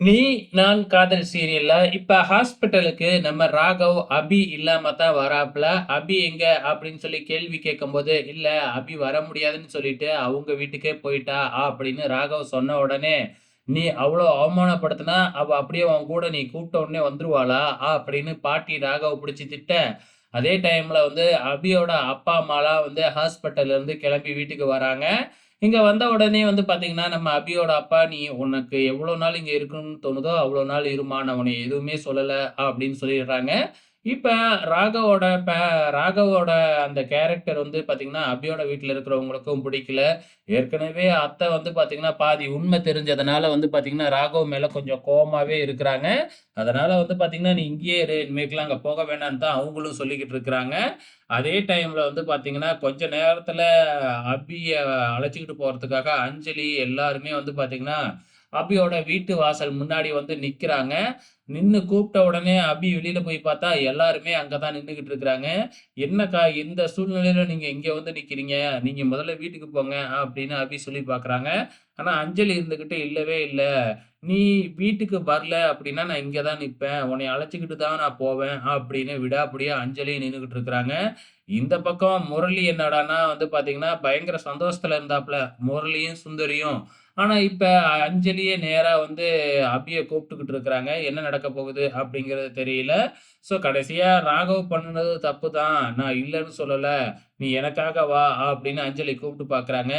நீ நான் காதல் சீரியல்ல இப்ப ஹாஸ்பிட்டலுக்கு நம்ம ராகவ் அபி இல்லாம தான் வராப்புல. அபி எங்க? அப்படின்னு சொல்லி கேள்வி கேட்கும்போது இல்ல அபி வர முடியாதுன்னு சொல்லிட்டு அவங்க வீட்டுக்கே போயிட்டா? அப்படின்னு ராகவ் சொன்ன உடனே நீ அவ்வளோ அவமானப்படுத்தினா அவ அப்படியே உன் கூட நீ கூப்பிட்ட உடனே வந்துருவாளா? அப்படின்னு பாட்டி ராகவ் பிடிச்சி திட்ட. அதே டைம்ல வந்து அபியோட அப்பா அம்மாலாம் வந்து ஹாஸ்பிட்டல்ல இருந்து கிளம்பி வீட்டுக்கு வராங்க. இங்க வந்த உடனே வந்து பாத்தீங்கன்னா, நம்ம அபியோட அப்பா, "நீ உனக்கு எவ்வளோ நாள் இங்க இருக்கணும்னு தோணுதோ, அவ்வளோ நாள் இருமா நான் உன்னைய எதுவுமே சொல்லலை அப்படின்னு சொல்லிடுறாங்க. இப்போ ராகவோட பே ராகவோட அந்த கேரக்டர் வந்து பார்த்தீங்கன்னா அபியோட வீட்டில் இருக்கிறவங்களுக்கும் பிடிக்கல. ஏற்கனவே அத்தை வந்து பார்த்தீங்கன்னா பாதி உண்மை தெரிஞ்சதுனால வந்து பார்த்தீங்கன்னா ராகவ் மேலே கொஞ்சம் கோமாவே இருக்கிறாங்க. அதனால வந்து பார்த்தீங்கன்னா "நீ இங்கேயே இரு. இனிமேக்கெலாம் அங்கே போக வேணான்னு" தான் அவங்களும் சொல்லிக்கிட்டு இருக்கிறாங்க. அதே டைமில் வந்து பார்த்தீங்கன்னா கொஞ்ச நேரத்தில் அபியை அழைச்சிக்கிட்டு போகிறதுக்காக அஞ்சலி எல்லாருமே வந்து பார்த்தீங்கன்னா அபியோட வீட்டு வாசல் முன்னாடி வந்து நிற்கிறாங்க நின்று கூப்பிட்ட உடனே அபி வெளியில போய் பார்த்தா, எல்லாருமே அங்கே தான் நின்றுக்கிட்டு இருக்கிறாங்க. "என்னக்கா இந்த சூழ்நிலையில நீங்க இங்க வந்து நிக்கிறீங்க? நீங்க முதல்ல வீட்டுக்கு போங்க" அப்படின்னு அபி சொல்லி பார்க்குறாங்க. ஆனா அஞ்சலி இருந்துகிட்டு, "இல்லவே இல்லை நீ வீட்டுக்கு வரல அப்படின்னா, நான் இங்கே தான் நிற்பேன் உன்னை அழைச்சிக்கிட்டு தான் நான் போவேன்" அப்படின்னு விடாப்படியே அஞ்சலி நின்றுக்கிட்டு இருக்கிறாங்க. இந்த பக்கம் முரளி என்னடான்னா வந்து பார்த்தீங்கன்னா, பயங்கர சந்தோஷத்தில் இருந்தாப்புல. முரளியும், சுந்தரியும். ஆனால் இப்போ அஞ்சலியே நேராக வந்து அபியை கூப்பிட்டுக்கிட்டு இருக்கிறாங்க. என்ன நடக்கப் போகுது அப்படிங்கிறது தெரியல. ஸோ கடைசியாக ராகவ் பண்ணுனது தப்பு தான். நான் இல்லைன்னு சொல்லலை நீ எனக்காக வா அப்படின்னு அஞ்சலி கூப்பிட்டு பார்க்குறாங்க.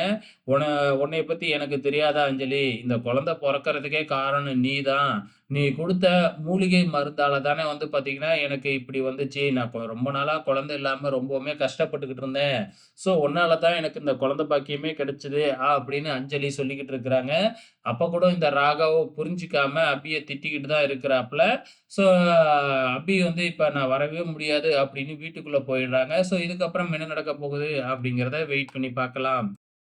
உன உன்னை பற்றி எனக்கு தெரியாதா அஞ்சலி? இந்த குழந்தை பிறக்கிறதுக்கே காரணம் நீ தான். நீ கொடுத்த மூலிகை மருந்தால தானே வந்து பார்த்தீங்கன்னா, எனக்கு இப்படி வந்துச்சு. நான் ரொம்ப நாளாக குழந்தை இல்லாமல் ரொம்பவுமே கஷ்டப்பட்டுக்கிட்டு இருந்தேன். ஸோ உன்னால தான் எனக்கு இந்த குழந்தை பாக்கியமே கிடைச்சிது ஆ அப்படின்னு அஞ்சலி சொல்லிக்கிட்டு இருக்கிறாங்க. அப்போ கூட இந்த ராகாவை புரிஞ்சுக்காம அபியை திட்டிக்கிட்டு தான் இருக்கிறாப்புல. ஸோ அபி வந்து இப்போ நான் வரவே முடியாது அப்படின்னு வீட்டுக்குள்ளே போயிடுறாங்க. ஸோ இதுக்கப்புறம் என்ன நடக்க போகுது அப்படிங்கிறத வெயிட் பண்ணி பார்க்கலாம்.